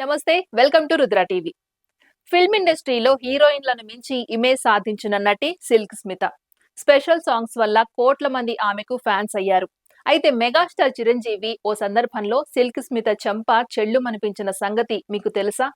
నమస్తే welcome to Rudra TV. Film ఇండస్ట్రీలో హీరోయిన్లను మించి ఇమేజ్ సాధించిన నటి సిల్క్ స్మిత. స్పెషల్ సాంగ్స్ వల్ల కోట్ల మంది ఆమెకు ఫ్యాన్స్ అయ్యారు. అయితే మెగాస్టార్ చిరంజీవి ఓ సందర్భంలో సిల్క్ స్మిత చంప చెల్లుమనిపించిన సంగతి మీకు తెలుసా?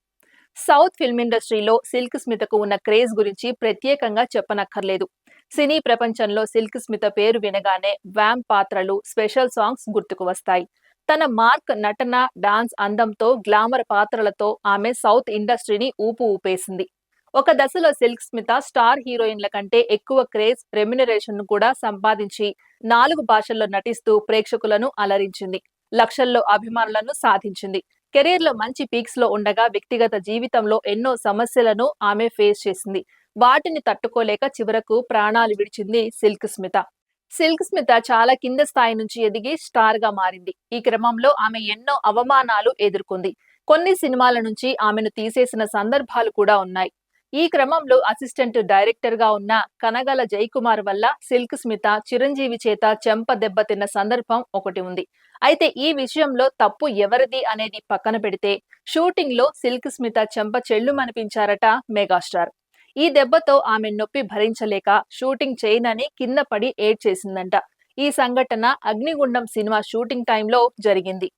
సౌత్ ఫిల్మ్ ఇండస్ట్రీలో సిల్క్ స్మితకు ఉన్న క్రేజ్ గురించి ప్రత్యేకంగా చెప్పనక్కర్లేదు. సినీ ప్రపంచంలో సిల్క్ స్మిత పేరు వినగానే వ్యామ్ పాత్రలు స్పెషల్ సాంగ్స్ గుర్తుకు వస్తాయి. తన మార్క్ నటన డాన్స్ అందంతో గ్లామర్ పాత్రలతో ఆమె సౌత్ ఇండస్ట్రీని ఊపు ఊపేసింది. ఒక దశలో సిల్క్ స్మిత స్టార్ హీరోయిన్ల కంటే ఎక్కువ క్రేజ్ రెమ్యునరేషన్ కూడా సంపాదించి నాలుగు భాషల్లో నటిస్తూ ప్రేక్షకులను అలరించింది. లక్షల్లో అభిమానులను సాధించింది. కెరీర్లో మంచి పీక్స్లో ఉండగా వ్యక్తిగత జీవితంలో ఎన్నో సమస్యలను ఆమె ఫేస్ చేసింది. వాటిని తట్టుకోలేక చివరకు ప్రాణాలు విడిచింది సిల్క్ స్మిత. సిల్క్ స్మిత చాలా కింద స్థాయి నుంచి ఎదిగి స్టార్గా మారింది. ఈ క్రమంలో ఆమె ఎన్నో అవమానాలు ఎదుర్కొంది. కొన్ని సినిమాల నుంచి ఆమెను తీసేసిన సందర్భాలు కూడా ఉన్నాయి. ఈ క్రమంలో అసిస్టెంట్ డైరెక్టర్గా ఉన్న కనగల జయకుమార్ వల్ల సిల్క్ స్మిత చిరంజీవి చేత చెంప దెబ్బతిన్న సందర్భం ఒకటి ఉంది. అయితే ఈ విషయంలో తప్పు ఎవరిది అనేది పక్కన పెడితే షూటింగ్లో సిల్క్ స్మిత చెంప చెల్లుమనిపించారట మెగాస్టార్. ఈ దెబ్బతో ఆమె నొప్పి భరించలేక షూటింగ్ చేయనని కింద పడి ఏడ్చేసిందంట. ఈ సంఘటన అగ్నిగుండం సినిమా షూటింగ్ టైంలో జరిగింది.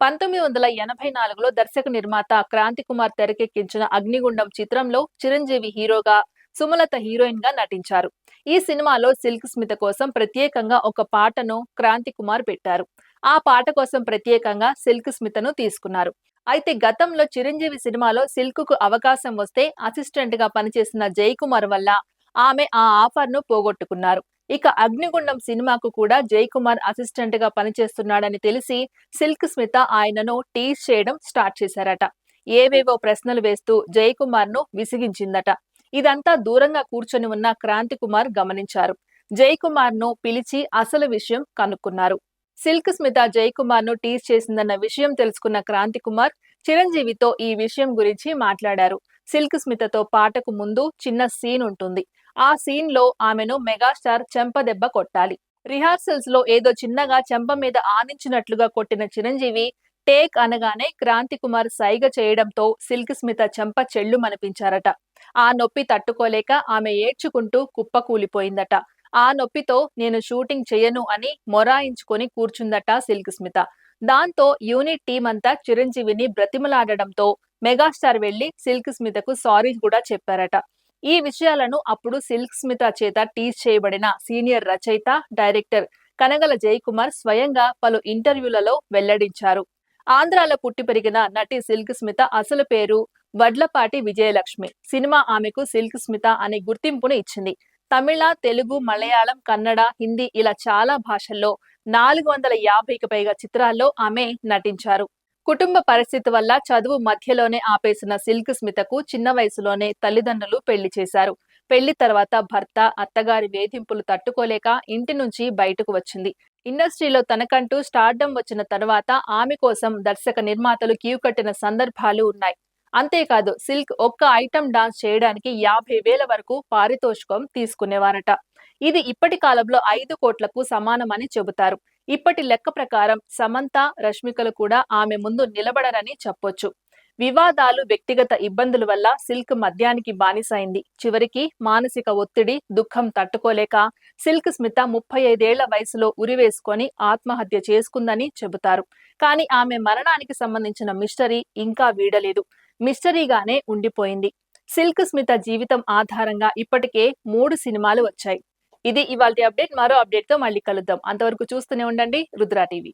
పంతొమ్మిది వందల ఎనభై నాలుగులో దర్శక నిర్మాత క్రాంతి కుమార్ తెరకెక్కించిన అగ్నిగుండం చిత్రంలో చిరంజీవి హీరోగా సుమలత హీరోయిన్గా నటించారు. ఈ సినిమాలో సిల్క్ స్మిత కోసం ప్రత్యేకంగా ఒక పాటను క్రాంతి కుమార్ పెట్టారు. ఆ పాట కోసం ప్రత్యేకంగా సిల్క్ స్మితను తీసుకున్నారు. అయితే గతంలో చిరంజీవి సినిమాలో సిల్క్కు అవకాశం వస్తే అసిస్టెంట్గా పనిచేసిన జయకుమార్ వల్ల ఆమె ఆ ఆఫర్ను పోగొట్టుకున్నారు. ఇక అగ్నిగుండం సినిమాకు కూడా జయకుమార్ అసిస్టెంట్గా పనిచేస్తున్నాడని తెలిసి సిల్క్ స్మిత ఆయనను టీజ్ చేయడం స్టార్ట్ చేశారట. ఏవేవో ప్రశ్నలు వేస్తూ జయకుమార్ను విసిగించిందట. ఇదంతా దూరంగా కూర్చొని ఉన్న క్రాంతి కుమార్ గమనించారు. జయకుమార్ను పిలిచి అసలు విషయం కనుక్కున్నారు. సిల్క్ స్మిత జయకుమార్ను టీజ్ చేసిందన్న విషయం తెలుసుకున్న క్రాంతి కుమార్ చిరంజీవితో ఈ విషయం గురించి మాట్లాడారు. సిల్క్ స్మితతో పాటకు ముందు చిన్న సీన్ ఉంటుంది. ఆ సీన్లో ఆమెను మెగాస్టార్ చెంపదెబ్బ కొట్టాలి. రిహార్సల్స్లో ఏదో చిన్నగా చెంప మీద ఆనించినట్లుగా కొట్టిన చిరంజీవి టేక్ అనగానే క్రాంతి కుమార్ సైగ చేయడంతో సిల్క్ స్మిత చెంప చెల్లుమనిపించారట ఆ నొప్పి తట్టుకోలేక ఆమె ఏడ్చుకుంటూ కుప్పకూలిపోయిందట. ఆ నొప్పితో నేను షూటింగ్ చేయను అని మొరాయించుకొని కూర్చుందట సిల్క్ స్మిత. దాంతో యూనిట్ టీం అంతా చిరంజీవిని బ్రతిమలాడడంతో మెగాస్టార్ వెళ్ళి సిల్క్ స్మితకు సారీ కూడా చెప్పారట. ఈ విషయాలను అప్పుడు సిల్క్ స్మిత చేత టీజ్ చేయబడిన సీనియర్ రచయిత డైరెక్టర్ కనగల జయకుమార్ స్వయంగా పలు ఇంటర్వ్యూలలో వెల్లడించారు. ఆంధ్రాలో పుట్టి పెరిగిన నటి సిల్క్ స్మిత అసలు పేరు వడ్లపాటి విజయలక్ష్మి. సినిమా ఆమెకు సిల్క్ స్మిత అనే గుర్తింపును ఇచ్చింది. తమిళ తెలుగు మలయాళం కన్నడ హిందీ ఇలా చాలా భాషల్లో నాలుగు వందల యాభైకి పైగా చిత్రాల్లో ఆమె నటించారు. కుటుంబ పరిస్థితి వల్ల చదువు మధ్యలోనే ఆపేసిన సిల్క్ స్మితకు చిన్న వయసులోనే తల్లిదండ్రులు పెళ్ళి చేశారు. పెళ్ళి తర్వాత భర్త అత్తగారి వేధింపులు తట్టుకోలేక ఇంటి నుంచి బయటకు వచ్చింది. ఇండస్ట్రీలో తనకంటూ స్టార్డం వచ్చిన తర్వాత ఆమె కోసం దర్శక నిర్మాతలు క్యూ కట్టిన సందర్భాలు ఉన్నాయి. అంతేకాదు సిల్క్ ఒక్క ఐటమ్ డాన్స్ చేయడానికి యాభై వేల వరకు పారితోషికం తీసుకునేవారట. ఇది ఇప్పటి కాలంలో ఐదు కోట్లకు సమానమని చెబుతారు. ఇప్పటి లెక్క ప్రకారం సమంత రష్మికలు కూడా ఆమె ముందు నిలబడరని చెప్పొచ్చు. వివాదాలు వ్యక్తిగత ఇబ్బందుల వల్ల సిల్క్ మద్యానికి బానిసైంది. చివరికి మానసిక ఒత్తిడి దుఃఖం తట్టుకోలేక సిల్క్ స్మిత ముప్పై ఐదేళ్ళ వయసులో ఉరివేసుకొని ఆత్మహత్య చేసుకుందని చెబుతారు. కానీ ఆమె మరణానికి సంబంధించిన మిస్టరీ ఇంకా వీడలేదు. మిస్టరీగానే ఉండిపోయింది. సిల్క్ స్మిత జీవితం ఆధారంగా ఇప్పటికే మూడు సినిమాలు వచ్చాయి. ఇది ఇవాళ అప్డేట్. మరో అప్డేట్తో మళ్ళీ కలుద్దాం. అంతవరకు చూస్తూనే ఉండండి. రుద్రా టీవీ.